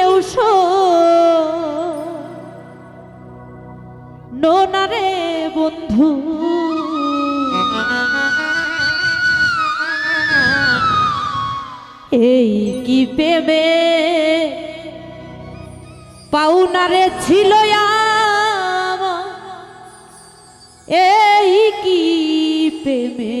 দিলেও শো। নোনারে বন্ধু। এই কি প্রেমে পাউনারে ছিল এই কি পেমে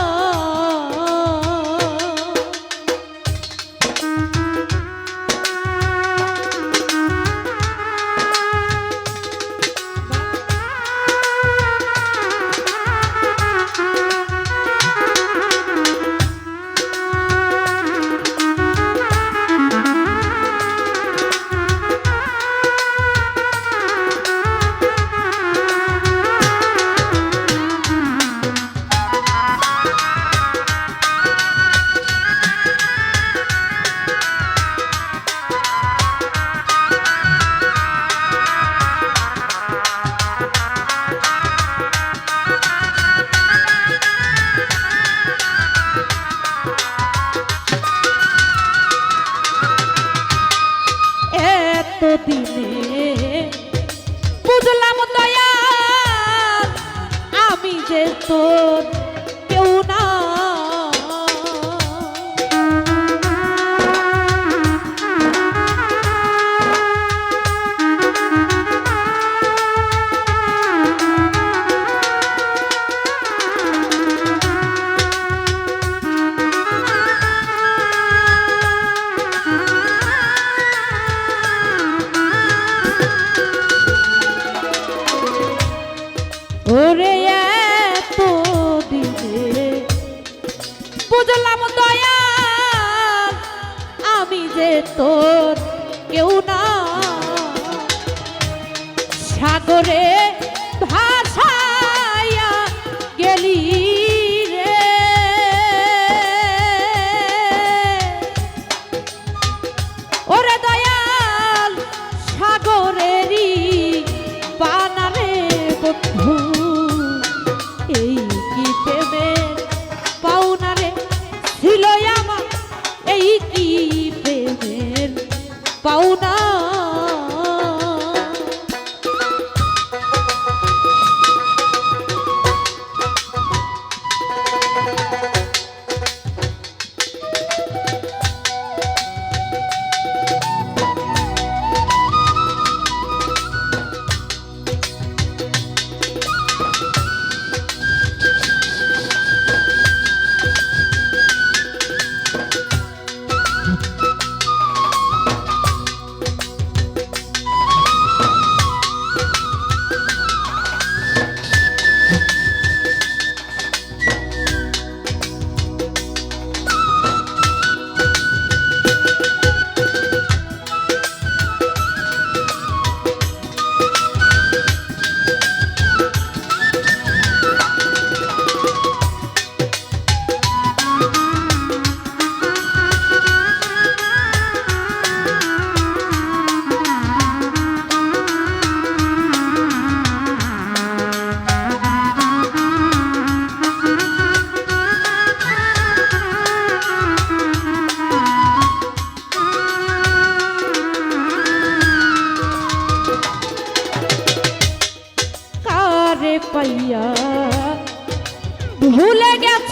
ভুলে গেছ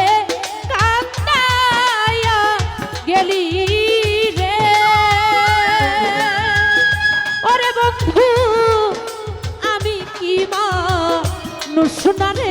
সোনারে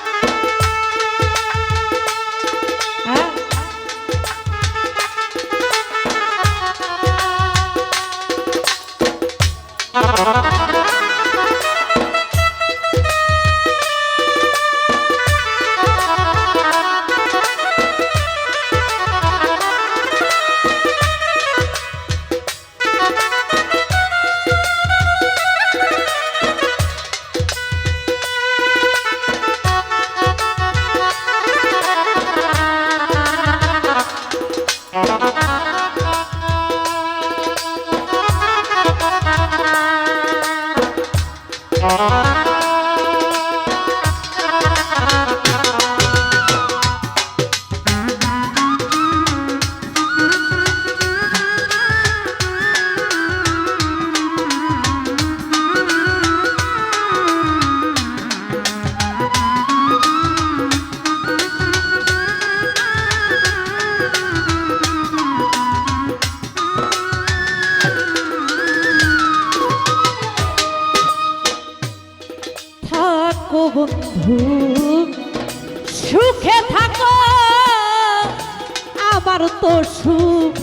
বন্ধু সুখে থাকো। আবার তো সুখ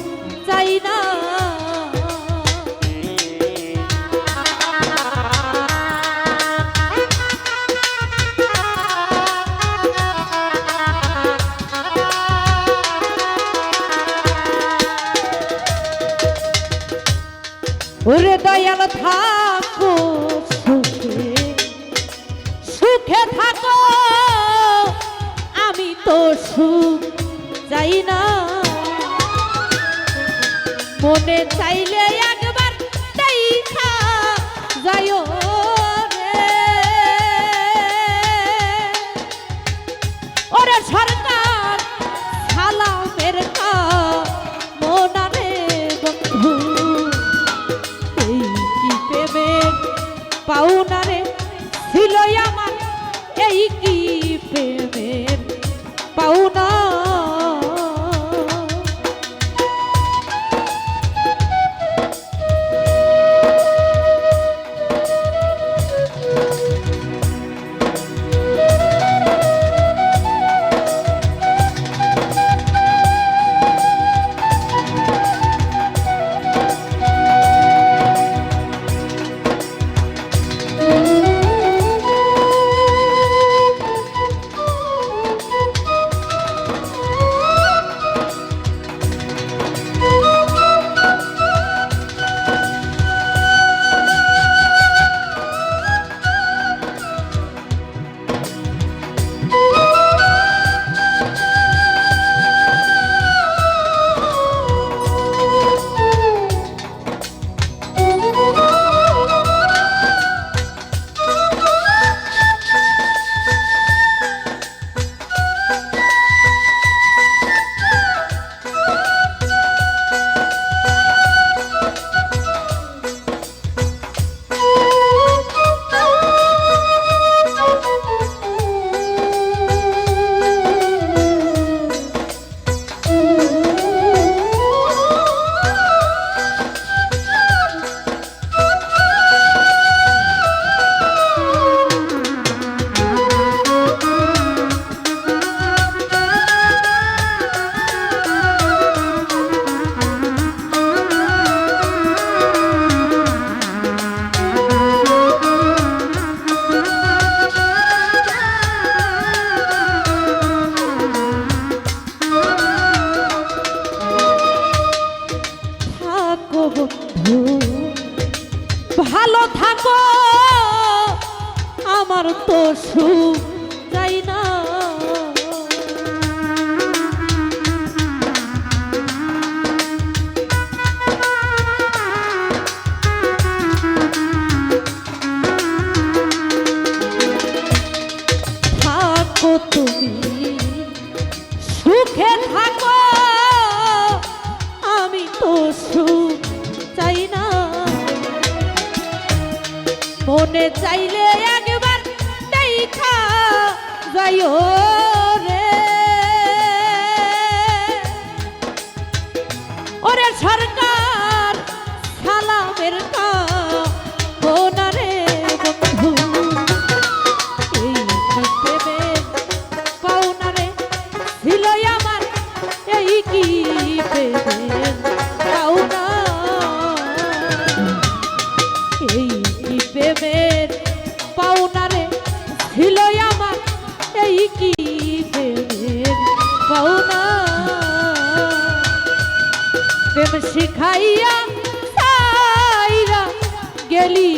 চাই না। ওরে দয়াল থাকো। তো সুখ চাই না। মনে চাইলে পাওনা রে ছিল আমার এই কি পাওনা? প্রেম শিখাইয়া গেলি